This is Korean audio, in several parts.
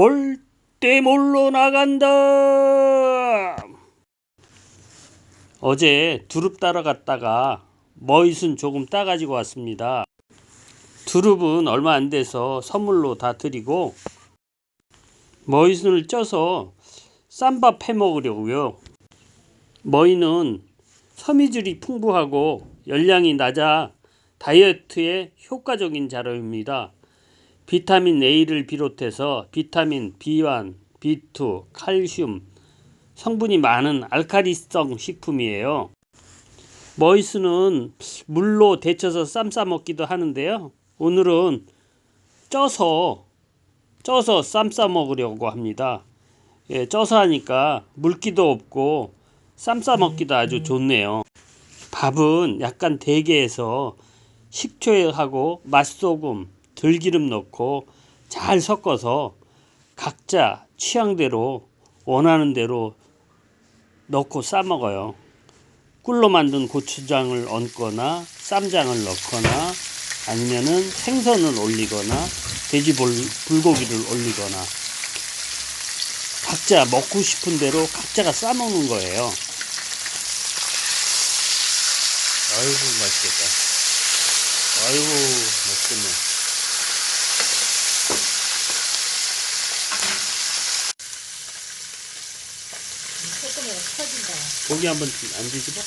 골대 몰러 나간다. 어제 두릅 따러 갔다가 머잇은 조금 따가지고 왔습니다. 두릅은 얼마 안 돼서 선물로 다 드리고 머잇을 쪄서 쌈밥 해 먹으려고요. 머잇은 섬유질이 풍부하고 열량이 낮아 다이어트에 효과적인 자료입니다. 비타민 A를 비롯해서 비타민 B1, B2, 칼슘 성분이 많은 알카리성 식품이에요. 머이스는 물로 데쳐서 쌈 싸 먹기도 하는데요. 오늘은 쪄서 쪄서 쌈 싸 먹으려고 합니다. 예, 쪄서 하니까 물기도 없고 쌈 싸 먹기도 아주 좋네요. 밥은 약간 대게 해서 식초하고 맛소금, 들기름 넣고 잘 섞어서 각자 취향대로 원하는 대로 넣고 싸 먹어요. 꿀로 만든 고추장을 얹거나 쌈장을 넣거나 아니면은 생선을 올리거나 돼지 불, 불고기를 올리거나 각자 먹고 싶은 대로 각자가 싸 먹는 거예요. 아이고 맛있겠다. 아이고 맛있겠네. 조금이라 터진다. 고기 한번 안 뒤집어?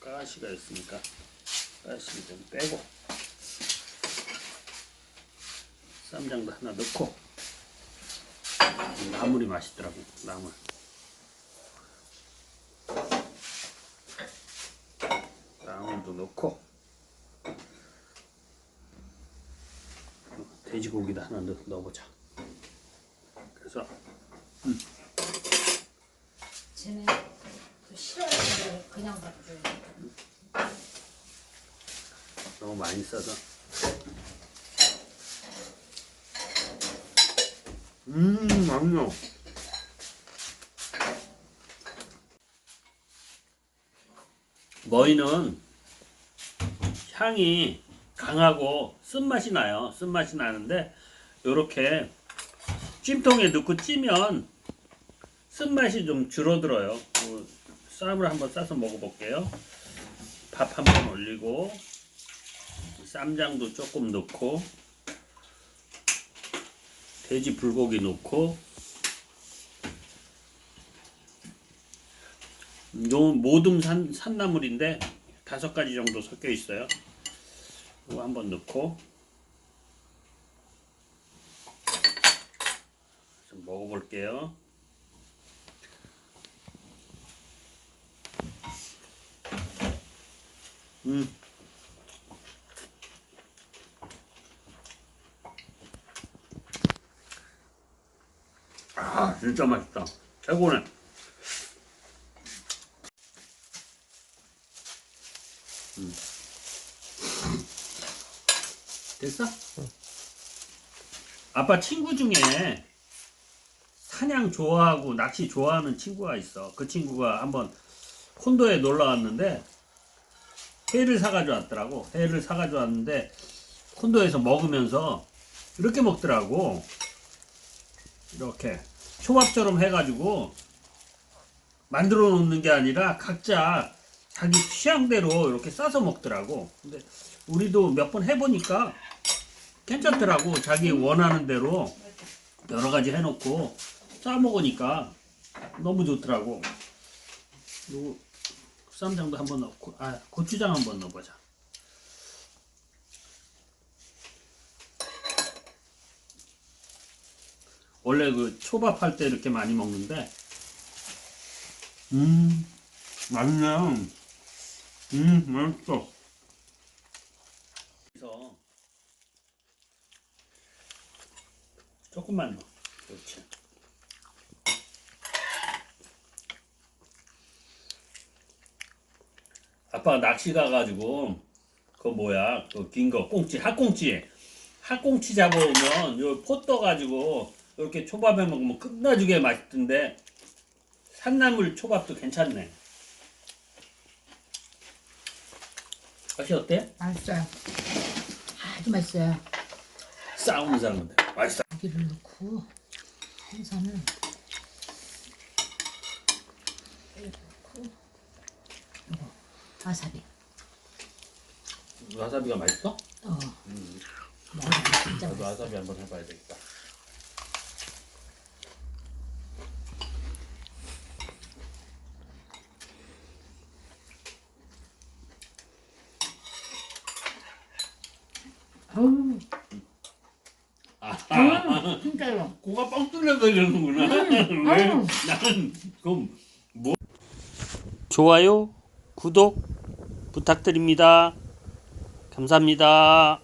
가시가 있으니까 가시 좀 빼고 쌈장도 하나 넣고 나물이 맛있더라고 나물. 나물도 넣고 돼지고기도 하나 넣, 넣어보자. 그래서 쟤는 그 싫어하는데 그냥 밥줘요. 너무 많이 써서 음 맛있어. 머위는 향이 강하고 쓴맛이 나요. 쓴맛이 나는데 요렇게 찜통에 넣고 찌면 쓴맛이 좀 줄어들어요. 어, 쌈을 한번 싸서 먹어볼게요. 밥 한번 올리고 쌈장도 조금 넣고 돼지 불고기 넣고 요 모둠 산, 산나물인데 다섯 가지 정도 섞여 있어요. 이거 한번 넣고 좀 먹어볼게요. 음. 아 진짜 맛있다. 최고네. 음. 됐어? 아빠 친구 중에 사냥 좋아하고 낚시 좋아하는 친구가 있어. 그 친구가 한번 콘도에 놀러 왔는데 회를 사가지고 왔더라고. 회를 사가지고 왔는데 콘도에서 먹으면서 이렇게 먹더라고. 이렇게 초밥처럼 해가지고 만들어 놓는 게 아니라 각자 자기 취향대로 이렇게 싸서 먹더라고. 근데 우리도 몇 번 해보니까 괜찮더라고. 자기 원하는 대로 여러 가지 해놓고 싸 먹으니까 너무 좋더라고. 요 쌈장도 한번 넣고, 아 고추장 한번 넣어보자. 원래 그 초밥 할 때 이렇게 많이 먹는데. 음 맛있네. 음 맛있어. 그래서 조금만 넣어 그렇지. 아빠가 낚시 가가지고 그 뭐야 그 긴 거 꽁치 핫꽁치. 학꽁치 잡아오면 요 포 떠가지고 이렇게 초밥에 먹으면 끝나주게 맛있던데 산나물 초밥도 괜찮네. 맛이 어때? 맛있어요. 아주 맛있어요. 싸우는 사람한테 맛있어. 고기를 넣고 생선을 넣고 이거 와사비. 와사비가 맛있어? 어. 진짜 나도. 와사비 한번 해봐야 되겠다. 어우, 아, 진짜요. 고가 뻥 뚫려서 이러는구나. 왜? 나는 그럼 뭐? 좋아요, 구독 부탁드립니다. 감사합니다.